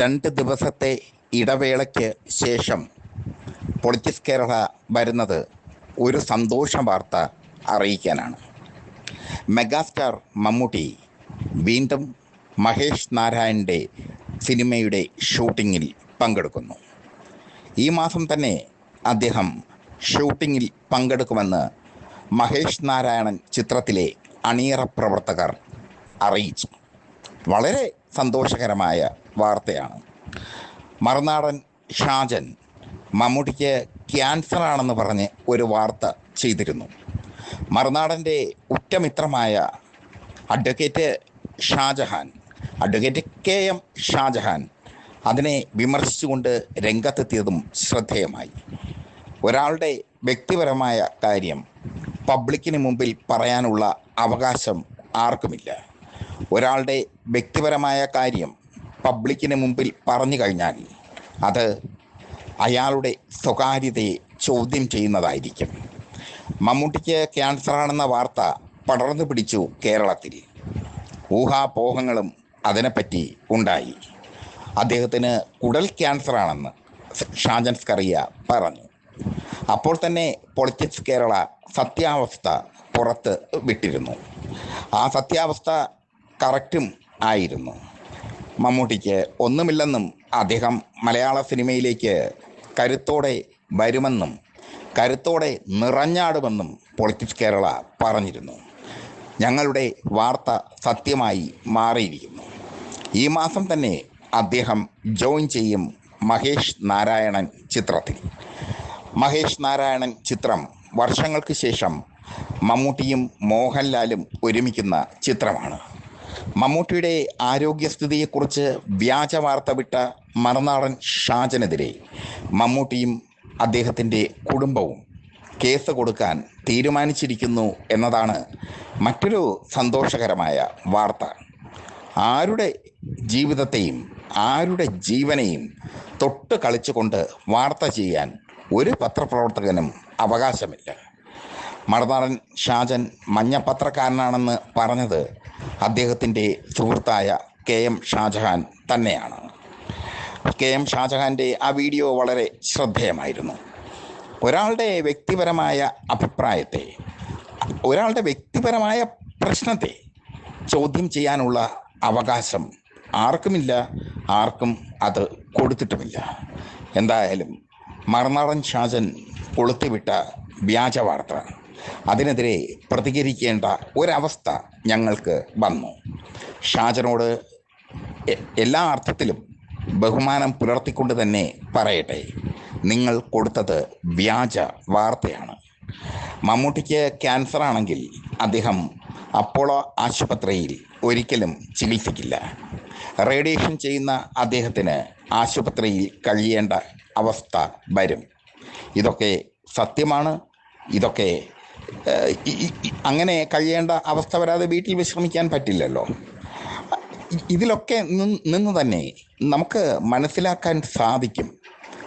രണ്ട് ദിവസത്തെ ഇടവേളയ്ക്ക് ശേഷം പൊളിറ്റിക്സ് കേരള വരുന്നത് ഒരു സന്തോഷ വാർത്ത അറിയിക്കാനാണ്. മെഗാസ്റ്റാർ മമ്മൂട്ടി വീണ്ടും മഹേഷ് നാരായണന്റെ സിനിമയുടെ ഷൂട്ടിങ്ങിൽ പങ്കെടുക്കുന്നു. ഈ മാസം തന്നെ അദ്ദേഹം ഷൂട്ടിങ്ങിൽ പങ്കെടുക്കുമെന്ന് മഹേഷ് നാരായണൻ ചിത്രത്തിലെ അണിയറ പ്രവർത്തകർ അറിയിച്ചു. വളരെ സന്തോഷകരമായ വാർത്തയാണ്. മറുനാടൻ ഷാജൻ മമ്മൂട്ടിക്ക് ക്യാൻസർ ആണെന്ന് പറഞ്ഞ് ഒരു വാർത്ത ചെയ്തിരുന്നു. മറുനാടന്റെ ഉറ്റമിത്രമായ advocate Shajahan advocate K M Shajahan അതിനെ വിമർശിച്ചുകൊണ്ട് രംഗത്തെത്തിയതും ശ്രദ്ധേയമായി. ഒരാളുടെ വ്യക്തിപരമായ കാര്യം പബ്ലിക്കിന് മുമ്പിൽ പറയാനുള്ള അവകാശം ആർക്കുമില്ല. ഒരാളുടെ വ്യക്തിപരമായ കാര്യം പബ്ലിക്കിന് മുമ്പിൽ പറഞ്ഞു കഴിഞ്ഞാൽ അത് അയാളുടെ സ്വകാര്യതയെ ചോദ്യം ചെയ്യുന്നതായിരിക്കും. മമ്മൂട്ടിക്ക് ക്യാൻസറാണെന്ന വാർത്ത പടർന്നു പിടിച്ചു കേരളത്തിൽ. ഊഹാപോഹങ്ങളും അതിനെപ്പറ്റി ഉണ്ടായി. അദ്ദേഹത്തിന് കുടൽ ക്യാൻസറാണെന്ന് ഷാജൻ സ്കറിയ പറഞ്ഞു. അപ്പോൾ തന്നെ പൊളിറ്റിക്സ് കേരള സത്യാവസ്ഥ പുറത്ത് വിട്ടിരുന്നു. ആ സത്യാവസ്ഥ കറക്റ്റും ആയിരുന്നു. മമ്മൂട്ടിക്ക് ഒന്നുമില്ലെന്നും അദ്ദേഹം മലയാള സിനിമയിലേക്ക് കരുത്തോടെ വരുമെന്നും കരുത്തോടെ നിറഞ്ഞാടുമെന്നും പൊളിറ്റിക്സ് കേരള പറഞ്ഞിരുന്നു. ഞങ്ങളുടെ വാർത്ത സത്യമായി മാറിയിരിക്കുന്നു. ഈ മാസം തന്നെ അദ്ദേഹം ജോയിൻ ചെയ്യും മഹേഷ് നാരായണൻ ചിത്രത്തിൽ. മഹേഷ് നാരായണൻ ചിത്രം വർഷങ്ങൾക്ക് ശേഷം മമ്മൂട്ടിയും മോഹൻലാലും ഒരുമിക്കുന്ന ചിത്രമാണ്. മമ്മൂട്ടിയുടെ ആരോഗ്യസ്ഥിതിയെക്കുറിച്ച് വ്യാജ വാർത്ത വിട്ട മറുനാടൻ ഷാജനെതിരെ മമ്മൂട്ടിയും അദ്ദേഹത്തിന്റെ കുടുംബവും കേസ് കൊടുക്കാൻ തീരുമാനിച്ചിരിക്കുന്നു എന്നതാണ് മറ്റൊരു സന്തോഷകരമായ വാർത്ത. ആരുടെ ജീവിതത്തെയും ആരുടെ ജീവനെയും തൊട്ട് കളിച്ചുകൊണ്ട് വാർത്ത ചെയ്യാൻ ഒരു പത്രപ്രവർത്തകനും അവകാശമില്ല. മറുനാടൻ ഷാജൻ മഞ്ഞപ്പത്രക്കാരനാണെന്ന് പറഞ്ഞത് അദ്ദേഹത്തിന്റെ സുഹൃത്തായ കെ എം ഷാജഹാൻ തന്നെയാണ്. കെ എം ഷാജഹാന്റെ ആ വീഡിയോ വളരെ ശ്രദ്ധേയമായിരുന്നു. ഒരാളുടെ വ്യക്തിപരമായ അഭിപ്രായത്തെ ഒരാളുടെ വ്യക്തിപരമായ പ്രശ്നത്തെ ചോദ്യം ചെയ്യാനുള്ള അവകാശം ആർക്കുമില്ല ആർക്കും അത് കൊടുത്തിട്ടുമില്ല. എന്തായാലും മറുനാടൻ ഷാജൻ കൊളുത്തിവിട്ട വ്യാജ വാർത്ത അതിനെതിരെ പ്രതികരിക്കേണ്ട ഒരവസ്ഥ ഞങ്ങൾക്ക് വന്നു. ഷാജനോട് എല്ലാ അർത്ഥത്തിലും ബഹുമാനം പുലർത്തിക്കൊണ്ട് തന്നെ പറയട്ടെ. നിങ്ങൾ കൊടുത്തത് വ്യാജ വാർത്തയാണ്. മമ്മൂട്ടിക്ക് ക്യാൻസർ ആണെങ്കിൽ അദ്ദേഹം അപ്പോളോ ആശുപത്രിയിൽ ഒരിക്കലും ചികിത്സിക്കില്ല. റേഡിയേഷൻ ചെയ്യുന്ന അദ്ദേഹത്തിന് ആശുപത്രിയിൽ കഴിയേണ്ട അവസ്ഥ വരും. ഇതൊക്കെ സത്യമാണ്. ഇതൊക്കെ അങ്ങനെ കഴിയേണ്ട അവസ്ഥ വരാതെ വീട്ടിൽ വിശ്രമിക്കാൻ പറ്റില്ലല്ലോ. ഇതിലൊക്കെ നിന്ന് തന്നെ നമുക്ക് മനസ്സിലാക്കാൻ സാധിക്കും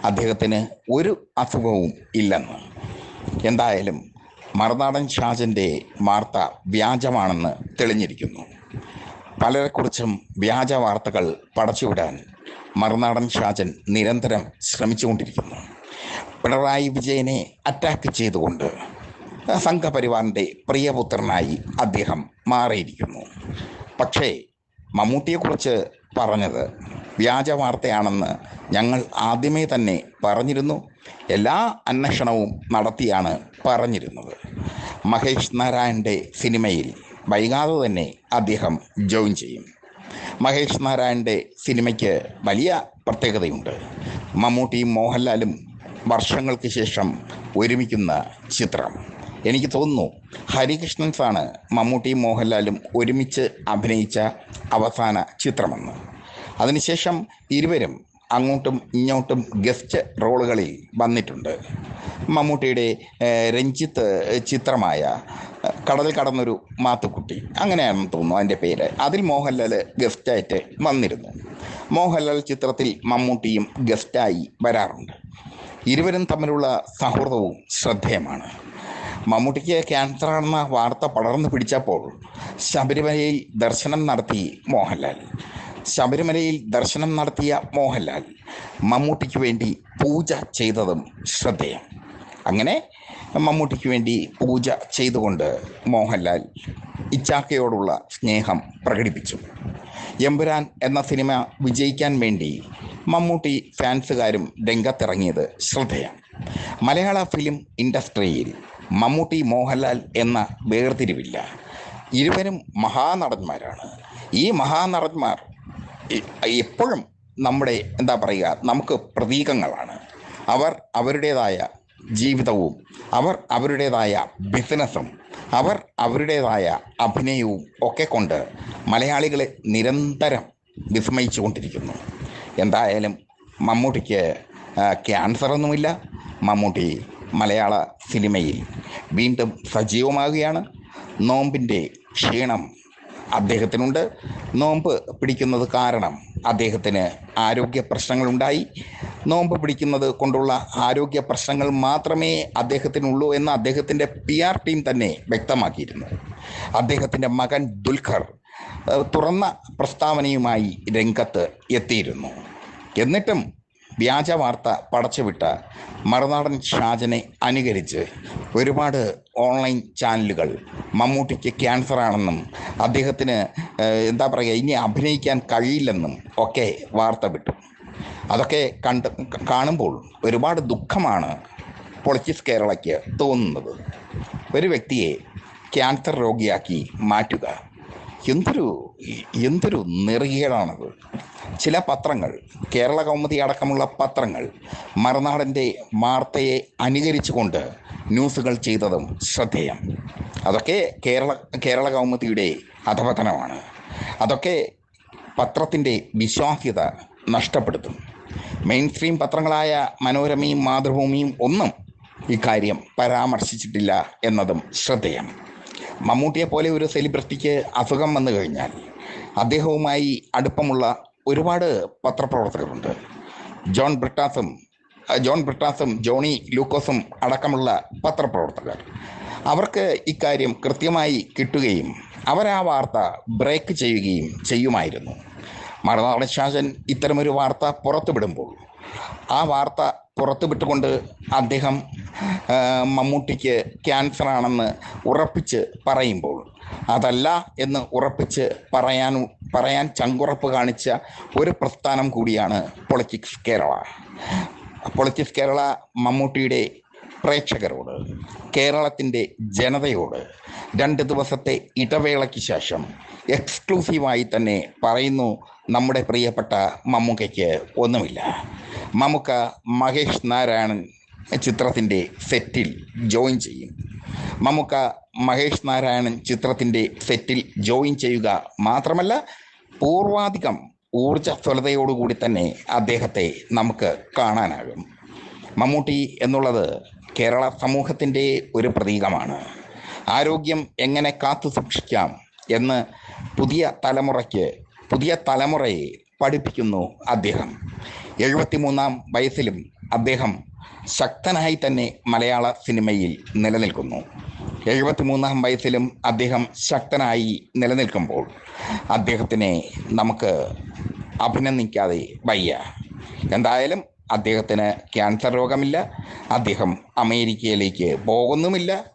അദ്ദേഹത്തിന് ഒരു അസുഖവും ഇല്ലെന്ന്. എന്തായാലും മറുനാടൻ ഷാജന്റെ വാർത്ത വ്യാജമാണെന്ന് തെളിഞ്ഞിരിക്കുന്നു. പലരെക്കുറിച്ചും വ്യാജ വാർത്തകൾ പടച്ചുവിടാൻ മറുനാടൻ ഷാജൻ നിരന്തരം ശ്രമിച്ചുകൊണ്ടിരിക്കുന്നു. പിണറായി വിജയനെ അറ്റാക്ക് ചെയ്തുകൊണ്ട് സംഘപരിവാറിന്റെ പ്രിയപുത്രനായി അദ്ദേഹം മാറിയിരിക്കുന്നു. പക്ഷേ മമ്മൂട്ടിയെക്കുറിച്ച് പറഞ്ഞത് വ്യാജ വാർത്തയാണെന്ന് ഞങ്ങൾ ആദ്യമേ തന്നെ പറഞ്ഞിരുന്നു. എല്ലാ അന്വേഷണവും നടത്തിയാണ് പറഞ്ഞിരുന്നത്. മഹേഷ് നാരായണന്റെ സിനിമയിൽ വൈകാതെ തന്നെ അദ്ദേഹം ജോയിൻ ചെയ്യും. മഹേഷ് നാരായണന്റെ സിനിമയ്ക്ക് വലിയ പ്രത്യേകതയുണ്ട്. മമ്മൂട്ടിയും മോഹൻലാലും വർഷങ്ങൾക്ക് ശേഷം ഒരുമിക്കുന്ന ചിത്രം. എനിക്ക് തോന്നുന്നു ഹരികൃഷ്ണൻസാണ് മമ്മൂട്ടിയും മോഹൻലാലും ഒരുമിച്ച് അഭിനയിച്ച അവസാന ചിത്രമെന്ന്. അതിനുശേഷം ഇരുവരും അങ്ങോട്ടും ഇങ്ങോട്ടും ഗസ്റ്റ് റോളുകളിൽ വന്നിട്ടുണ്ട്. മമ്മൂട്ടിയുടെ രഞ്ജിത്ത് ചിത്രമായ കടലിൽ കടന്നൊരു മാത്തുക്കുട്ടി. അങ്ങനെയാണെന്ന് തോന്നുന്നു അതിന്റെ പേര്. അതിൽ മോഹൻലാൽ ഗസ്റ്റായിട്ട് വന്നിരുന്നു. മോഹൻലാൽ ചിത്രത്തിൽ മമ്മൂട്ടിയും ഗസ്റ്റായി വരാറുണ്ട്. ഇരുവരും തമ്മിലുള്ള സൗഹൃദവും ശ്രദ്ധേയമാണ്. മമ്മൂട്ടിക്ക് ക്യാൻസർ ആണെന്ന വാർത്ത പടർന്നു പിടിച്ചപ്പോൾ ശബരിമലയിൽ ദർശനം നടത്തി മോഹൻലാൽ. ശബരിമലയിൽ ദർശനം നടത്തിയ മോഹൻലാൽ മമ്മൂട്ടിക്ക് വേണ്ടി പൂജ ചെയ്തതും ശ്രദ്ധേയം. അങ്ങനെ മമ്മൂട്ടിക്ക് വേണ്ടി പൂജ ചെയ്തുകൊണ്ട് മോഹൻലാൽ ഇച്ചാക്കയോടുള്ള സ്നേഹം പ്രകടിപ്പിച്ചു. എമ്പുരാൻ എന്ന സിനിമ വിജയിക്കാൻ വേണ്ടി മമ്മൂട്ടി ഫാൻസുകാരും രംഗത്തിറങ്ങിയത് ശ്രദ്ധേയം. മലയാള ഫിലിം ഇൻഡസ്ട്രിയിൽ മമ്മൂട്ടി മോഹൻലാൽ എന്ന വേർതിരിവില്ല. ഇരുവരും മഹാനടന്മാരാണ്. ഈ മഹാനടന്മാർ എപ്പോഴും നമ്മുടെ എന്താ പറയുക നമുക്ക് പ്രതീകങ്ങളാണ്. അവർ അവരുടേതായ ജീവിതവും അവർ അവരുടേതായ ബിസിനസ്സും അവർ അവരുടേതായ അഭിനയവും ഒക്കെ കൊണ്ട് മലയാളികളെ നിരന്തരം വിസ്മയിച്ചു കൊണ്ടിരിക്കുന്നു എന്തായാലും മമ്മൂട്ടിക്ക് ക്യാൻസറൊന്നുമില്ല. മമ്മൂട്ടി മലയാള സിനിമയിൽ വീണ്ടും സജീവമാകുകയാണ് നോമ്പിന്റെ ക്ഷീണം അദ്ദേഹത്തിനുണ്ട്. നോമ്പ് പിടിക്കുന്നത് കാരണം അദ്ദേഹത്തിന് ആരോഗ്യ പ്രശ്നങ്ങളുണ്ടായി. നോമ്പ് പിടിക്കുന്നത് കൊണ്ടുള്ള ആരോഗ്യ പ്രശ്നങ്ങൾ മാത്രമേ അദ്ദേഹത്തിനുള്ളൂ എന്ന് അദ്ദേഹത്തിന്റെ പി ആർ ടീം തന്നെ വ്യക്തമാക്കിയിരുന്നു. അദ്ദേഹത്തിന്റെ മകൻ ദുൽഖർ തുറന്ന പ്രസ്താവനയുമായി രംഗത്ത് എത്തിയിരുന്നു. എന്നിട്ടും വ്യാജ വാർത്ത പടച്ചുവിട്ട മറുനാടൻ ഷാജനെ അനുകരിച്ച് ഒരുപാട് ഓൺലൈൻ ചാനലുകൾ മമ്മൂട്ടിക്ക് ക്യാൻസർ ആണെന്നും അദ്ദേഹത്തിന് എന്താ പറയുക ഇനി അഭിനയിക്കാൻ കഴിയില്ലെന്നും ഒക്കെ വാർത്ത വിട്ടു. അതൊക്കെ കണ്ട് കാണുമ്പോൾ ഒരുപാട് ദുഃഖമാണ് പൊളിറ്റിക്സ് കേരളയ്ക്ക് തോന്നുന്നത്. ഒരു വ്യക്തിയെ ക്യാൻസർ രോഗിയാക്കി മാറ്റുക എന്തൊരു എന്തൊരു നെറുകേടാണത്. ചില പത്രങ്ങൾ കേരള കൗമുദി അടക്കമുള്ള പത്രങ്ങൾ മറുനാടന്റെ വാർത്തയെ അനുകരിച്ചുകൊണ്ട് ന്യൂസുകൾ ചെയ്തതും ശ്രദ്ധേയം. അതൊക്കെ കേരള കേരള കൗമുദിയുടെ അധപതനമാണ്. അതൊക്കെ പത്രത്തിന്റെ വിശ്വാസ്യത നഷ്ടപ്പെടുത്തും. മെയിൻ സ്ട്രീം പത്രങ്ങളായ മനോരമയും മാതൃഭൂമിയും ഒന്നും ഇക്കാര്യം പരാമർശിച്ചിട്ടില്ല എന്നതും ശ്രദ്ധേയം. മമ്മൂട്ടിയെ പോലെ ഒരു സെലിബ്രിറ്റിക്ക് അസുഖം വന്നു കഴിഞ്ഞാൽ അദ്ദേഹവുമായി അടുപ്പമുള്ള ഒരുപാട് പത്രപ്രവർത്തകരുണ്ട്. ജോൺ ബ്രിട്ടാസും ജോൺ ബ്രിട്ടാസും ജോണി ലൂക്കോസും അടക്കമുള്ള പത്രപ്രവർത്തകർ. അവർക്ക് ഇക്കാര്യം കൃത്യമായി കിട്ടുകയും അവർ ആ വാർത്ത ബ്രേക്ക് ചെയ്യുകയും ചെയ്യുമായിരുന്നു. മറുനാടൻ ശാസൻ ഇത്തരമൊരു വാർത്ത പുറത്തുവിടുമ്പോൾ ആ വാർത്ത പുറത്തുവിട്ടുകൊണ്ട് അദ്ദേഹം മമ്മൂട്ടിക്ക് ക്യാൻസർ ആണെന്ന് ഉറപ്പിച്ച് പറയുമ്പോൾ അതല്ല എന്ന് ഉറപ്പിച്ച് പറയാൻ പറയാൻ ചങ്കുറപ്പ് കാണിച്ച ഒരു പ്രസ്ഥാനം കൂടിയാണ് പൊളിറ്റിക്സ് കേരള പൊളിറ്റിക്സ് കേരള മമ്മൂട്ടിയുടെ പ്രേക്ഷകരോട് കേരളത്തിന്റെ ജനതയോട് രണ്ട് ദിവസത്തെ ഇടവേളയ്ക്ക് ശേഷം എക്സ്ക്ലൂസീവായി തന്നെ പറയുന്നു നമ്മുടെ പ്രിയപ്പെട്ട മമ്മൂക്കയ്ക്ക് ഒന്നുമില്ല. മമ്മൂക്ക മഹേഷ് നാരായണൻ ചിത്രത്തിന്റെ സെറ്റിൽ ജോയിൻ ചെയ്യും. മമ്മൂക്ക മഹേഷ് നാരായണൻ ചിത്രത്തിന്റെ സെറ്റിൽ ജോയിൻ ചെയ്യുക മാത്രമല്ല പൂർവാധികം ഊർജസ്വലതയോടുകൂടി തന്നെ അദ്ദേഹത്തെ നമുക്ക് കാണാനാകും. മമ്മൂട്ടി എന്നുള്ളത് കേരള സമൂഹത്തിന്റെ ഒരു പ്രതീകമാണ്. ആരോഗ്യം എങ്ങനെ കാത്തു സൂക്ഷിക്കാം എന്ന് പുതിയ തലമുറയ്ക്ക് പുതിയ തലമുറയെ പഠിപ്പിക്കുന്നു അദ്ദേഹം. എഴുപത്തിമൂന്നാം വയസ്സിലും അദ്ദേഹം ശക്തനായി തന്നെ മലയാള സിനിമയിൽ നിലനിൽക്കുന്നു. എഴുപത്തിമൂന്നാം വയസ്സിലും അദ്ദേഹം ശക്തനായി നിലനിൽക്കുമ്പോൾ അദ്ദേഹത്തിനെ നമുക്ക് അഭിനന്ദിക്കാതെ വയ്യ. എന്തായാലും അദ്ദേഹത്തിന് ക്യാൻസർ രോഗമില്ല. അദ്ദേഹം അമേരിക്കയിലേക്ക് പോകുന്നുമില്ല.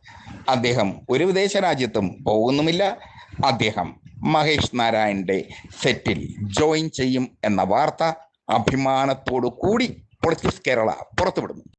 അദ്ദേഹം ഒരു വിദേശ രാജ്യത്തും പോകുന്നുമില്ല. അദ്ദേഹം മഹേഷ് നാരായണന്റെ സെറ്റിൽ ജോയിൻ ചെയ്യും എന്ന വാർത്ത അഭിമാനത്തോടു കൂടി പൊളിറ്റിക്സ് കേരള പുറത്തുവിടുന്നു.